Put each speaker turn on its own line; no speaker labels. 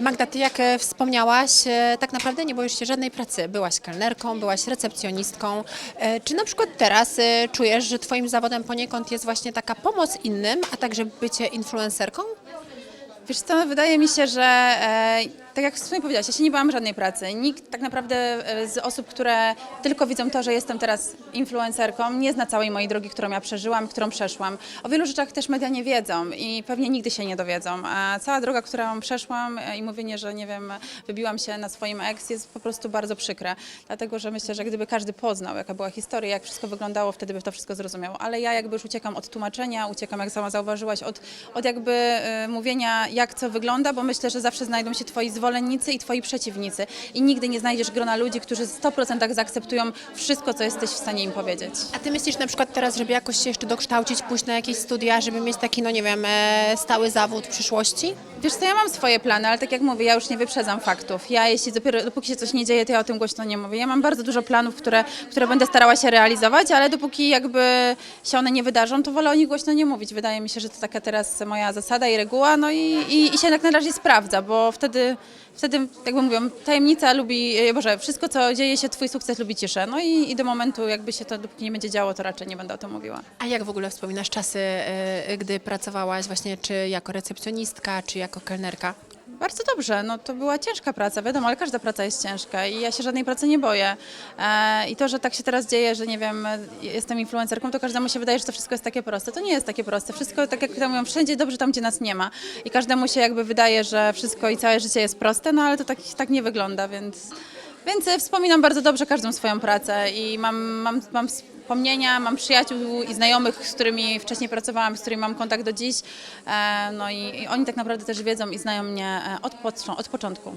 Magda, ty jak e, wspomniałaś, e, tak naprawdę nie boisz się żadnej pracy. Byłaś kelnerką, byłaś recepcjonistką. E, Czy na przykład teraz czujesz, że twoim zawodem poniekąd jest właśnie taka pomoc innym, a także bycie influencerką?
Wiesz co, wydaje mi się, że tak jak w powiedziałaś, ja się nie bałam żadnej pracy. Nikt tak naprawdę e, z osób, które tylko widzą to, że jestem teraz influencerką, nie zna całej mojej drogi, którą ja przeżyłam, którą przeszłam. O wielu rzeczach też media nie wiedzą i pewnie nigdy się nie dowiedzą. A cała droga, którą przeszłam e, i mówienie, że nie wiem, wybiłam się na swoim ex jest po prostu bardzo przykre. Dlatego, że myślę, że gdyby każdy poznał, jaka była historia, jak wszystko wyglądało, wtedy by to wszystko zrozumiał. Ale ja jakby już uciekam od tłumaczenia, uciekam, jak sama zauważyłaś, od, od jakby e, mówienia, jak co wygląda, bo myślę, że zawsze znajdą się twoi zwolennicy i twoi przeciwnicy. I nigdy nie znajdziesz grona ludzi, którzy w 100% zaakceptują wszystko, co jesteś w stanie im powiedzieć.
A ty myślisz na przykład teraz, żeby jakoś się jeszcze dokształcić, pójść na jakieś studia, żeby mieć taki, no nie wiem, e, stały zawód w przyszłości?
Wiesz co, ja mam swoje plany, ale tak jak mówię, ja już nie wyprzedzam faktów. Ja jeśli dopiero, dopóki się coś nie dzieje, to ja o tym głośno nie mówię. Ja mam bardzo dużo planów, które, które będę starała się realizować, ale dopóki jakby się one nie wydarzą, to wolę o nich głośno nie mówić. Wydaje mi się, że to taka teraz moja zasada i reguła, no i, i, i się jak na razie sprawdza, bo wtedy, wtedy jakby mówią, tajemnica lubi, e, Boże, wszystko co dzieje się, twój sukces lubi ciszę. No i, i do momentu jakby się to, dopóki nie będzie działo, to raczej nie będę o tym mówiła.
A jak w ogóle wspominasz czasy, e, gdy pracowałaś właśnie czy jako recepcjonistka, czy jako kelnerka?
Bardzo dobrze, no to była ciężka praca, wiadomo, ale każda praca jest ciężka i ja się żadnej pracy nie boję. E, I to, że tak się teraz dzieje, że nie wiem, jestem influencerką, to każdemu się wydaje, że to wszystko jest takie proste. To nie jest takie proste. Wszystko, tak jak tam mówią, wszędzie dobrze tam, gdzie nas nie ma. I każdemu się jakby wydaje, że wszystko i całe życie jest proste, no ale to tak, tak nie wygląda, więc... Więc e, wspominam bardzo dobrze każdą swoją pracę i mam, mam, mam wspomnienia, mam przyjaciół i znajomych, z którymi wcześniej pracowałam, z którymi mam kontakt do dziś. E, No i, i oni tak naprawdę też wiedzą i znają mnie e, od, od początku.